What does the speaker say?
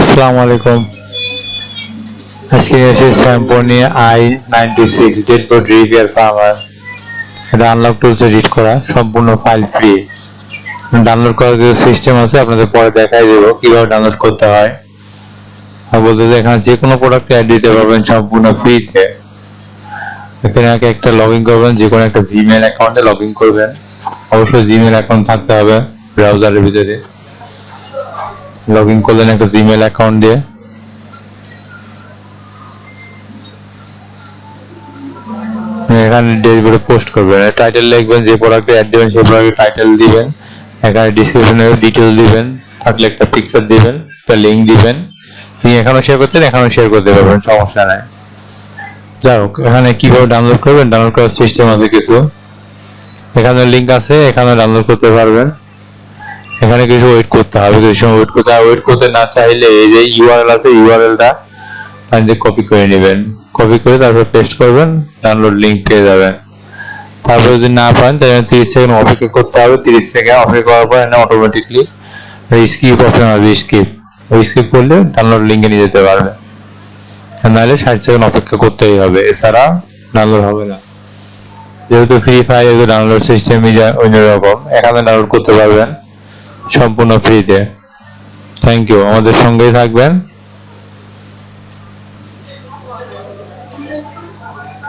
আসসালামু আলাইকুম আজকে এসে শ্যাম্পু নিয়ে I ninety six dead board firmware এটা আনলক টুলসে রিড করা, সম্পূর্ণ ফাইল ফ্রি ডাউনলোড করার কিছু সিস্টেম আছে, আপনাদের পরে দেখাই দেবো, কীভাবে ডাউনলোড করতে হয়। আর বলতে যে এখানে যে কোনো প্রোডাক্ট অ্যাড দিতে পারবেন সম্পূর্ণ ফ্রিতে এখানে আগে একটা লগ ইন করবেন, যে কোনো একটা জিমেল অ্যাকাউন্টে লগ ইন করবেন। অবশ্যই জিমেল অ্যাকাউন্ট থাকতে হবে ব্রাউজারের ভিতরে। লগ ইন করলেন একটা জিমেল অ্যাকাউন্ট দিয়ে। এখানে ডেলিভারি পোস্ট করবেন। টাইটেল লিখবেন, যে প্রোডাক্টে অ্যাড দিবেন, সেই প্রোডাক্টের টাইটেল দিবেন। এখানে ডিসক্রিপশনে ডিটেল দিবেন, থাকলে একটা পিকচার দিবেন, একটা লিঙ্ক দিবেন। আপনি এখানেও শেয়ার করতে এখানেও শেয়ার করতে পারবেন, সমস্যা নাই। যাই হোক, এখানে কীভাবে ডাউনলোড করবেন? ডাউনলোড করার সিস্টেম আছে কিছু। এখানে লিঙ্ক আছে এখানে ডাউনলোড করতে পারবেন। এখানে কিছু ওয়েট করতে হবে, কিছু সময় ওয়েট করতে হবে। ওয়েট করতে না চাইলে এই যে ইউআরএল আছে ইউআরএলটা আপনি কপি করে নেবেন। কপি করে তারপর পেস্ট করবেন ডাউনলোড লিঙ্ক পেয়ে যাবেন। তারপর যদি না পান, তাহলে তিরিশ সেকেন্ড অপেক্ষা করতে হবে। তিরিশ সেকেন্ড অপেক্ষা করার পর এখানে অটোমেটিকলি স্কিপ অপশন হবে স্কিপ ওই স্কিপ করলে ডাউনলোড লিঙ্কে নিয়ে যেতে পারবে নাহলে ষাট সেকেন্ড অপেক্ষা করতেই হবে। এছাড়া ডাউনলোড হবে না। যেহেতু ফ্রি ফায়ার ডাউনলোড সিস্টেমই অন্যরকম, এখানে ডাউনলোড করতে পারবেন। সম্পূর্ণ ফ্রিতে। থ্যাংক ইউ আমাদের সঙ্গেই থাকবেন।